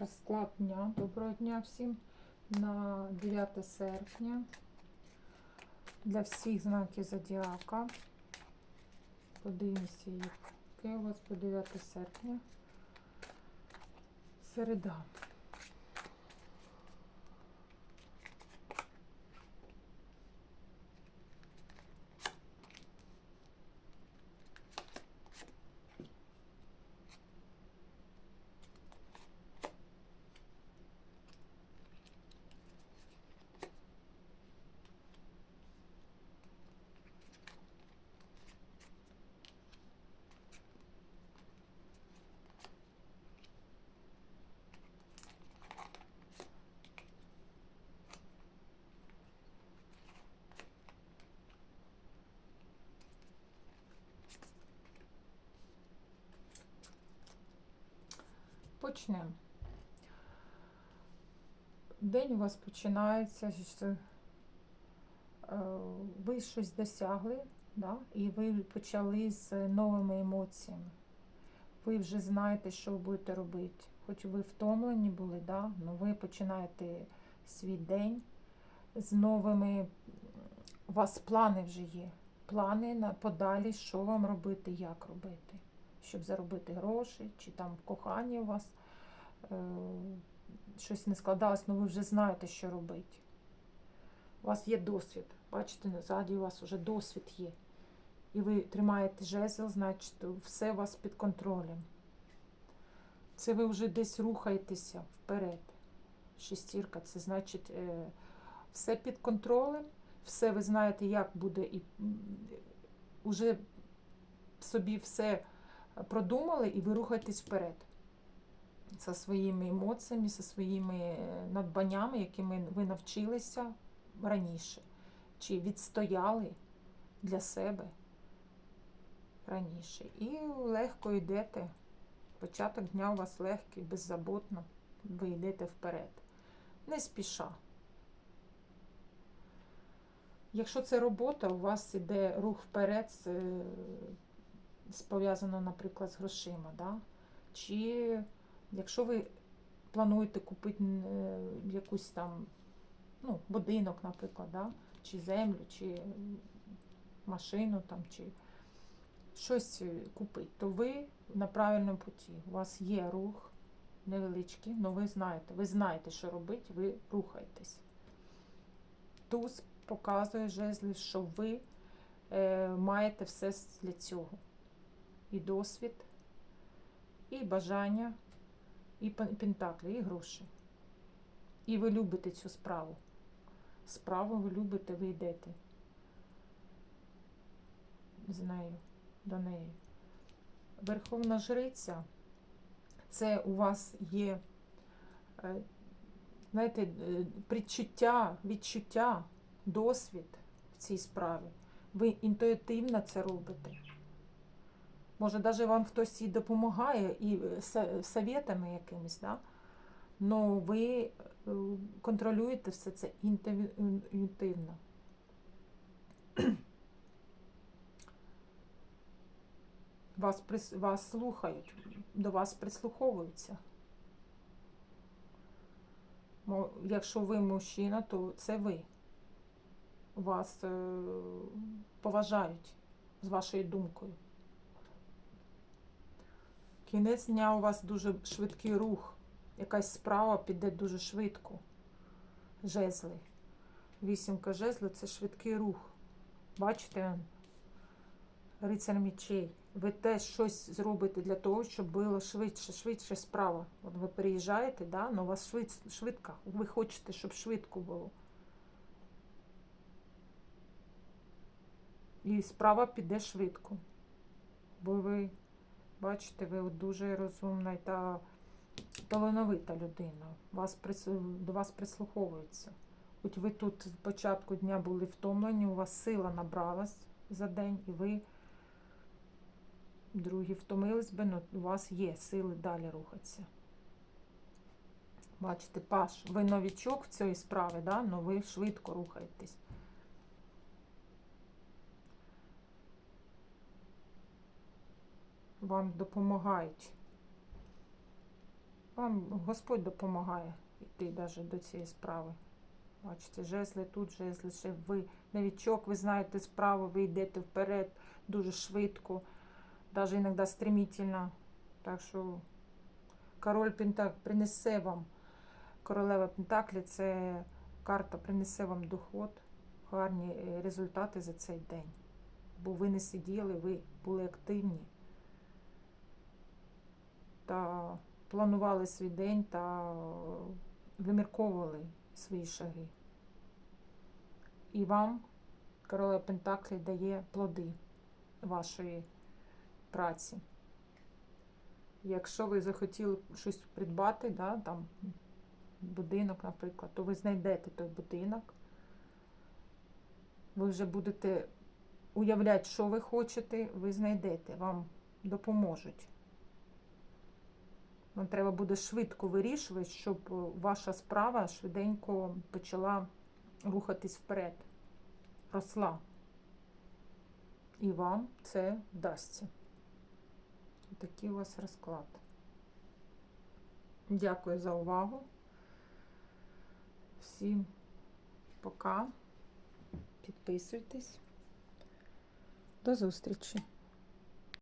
Розклад дня. Доброго дня всім на 9 серпня. Для всіх знаків зодіака. Подивимося, який у вас по 9 серпня. Середа. Почнемо. День у вас починається з е, ви щось досягли, да? і ви почали з новими емоціями. Ви вже знаєте, що ви будете робити. Хоч ви втомлені були, да? але ви починаєте свій день з новими. У вас плани вже є. Плани на подалі, що вам робити, як робити, щоб заробити гроші, чи там кохання у вас е, щось не складалось, але ви вже знаєте, що робити. У вас є досвід. Бачите, назаді у вас вже досвід є. І ви тримаєте жезл, значить, все у вас під контролем. Це ви вже десь рухаєтеся вперед. Шестірка, це значить е, все під контролем, все ви знаєте, як буде, і вже собі все продумали, і ви рухаєтесь вперед. Зі своїми емоціями, зі своїми е, надбаннями, якими ви навчилися раніше, чи відстояли для себе раніше. І легко йдете. Початок дня у вас легкий, беззаботно. Ви йдете вперед. Не спіша. Якщо це робота, у вас іде рух вперед, з- пов'язано, наприклад, з грошима. Да? Чи якщо ви плануєте купити е, якусь там ну, будинок, наприклад, да? чи землю, чи машину, там, чи щось е, купити, то ви на правильному путі. У вас є рух невеличкий, але ви знаєте, ви знаєте, що робити, ви рухаєтесь. Туз показує жезлів, що ви е, маєте все для цього. І досвід, і бажання, і пен- пентаклі, і гроші. І ви любите цю справу. Справу ви любите, ви йдете з нею, до неї. Верховна жриця це у вас є, е, знаєте, е, предчуття, відчуття, досвід в цій справі. Ви інтуїтивно це робите. Може, навіть вам хтось і допомагає і е, совєтами якимись, да? но ви е, контролюєте все це інтуїтивно. Вас, прис- вас слухають, до вас прислуховуються. Якщо ви мужчина, то це ви. Вас е, поважають з вашою думкою. Кінець дня у вас дуже швидкий рух. Якась справа піде дуже швидко. Жезли. Вісімка жезлів це швидкий рух. Бачите, рицар мечей. Ви теж щось зробите для того, щоб було швидше, швидше справа. От ви переїжджаєте, да? але у вас швид, швидко. Ви хочете, щоб швидко було. І справа піде швидко. Бо ви, бачите, ви дуже розумна та талановита людина. Вас, до вас прислуховуються. Хоч ви тут з початку дня були втомлені, у вас сила набралась за день, і ви другі втомились би, але у вас є сили далі рухатися. Бачите, Паш, ви новічок в цій справі, да? але ви швидко рухаєтесь. Вам допомагають. Вам Господь допомагає йти навіть до цієї справи. Бачите, жезли тут, жезли ще ви новичок, ви знаєте справу, ви йдете вперед дуже швидко, навіть іноді стремительно. Так що король Пентак принесе вам, королева Пентаклі це карта принесе вам доход, гарні е, результати за цей день. Бо ви не сиділи, ви були активні та планували свій день та вимірковували свої шаги. І вам королева Пентаклі дає плоди вашої праці. Якщо ви захотіли щось придбати, да, там будинок, наприклад, то ви знайдете той будинок. Ви вже будете уявляти, що ви хочете, ви знайдете, вам допоможуть. Вам треба буде швидко вирішувати, щоб е, ваша справа швиденько почала рухатись вперед, росла. І вам це вдасться. Такий у вас розклад. Дякую за увагу. Всім пока. Підписуйтесь. До зустрічі!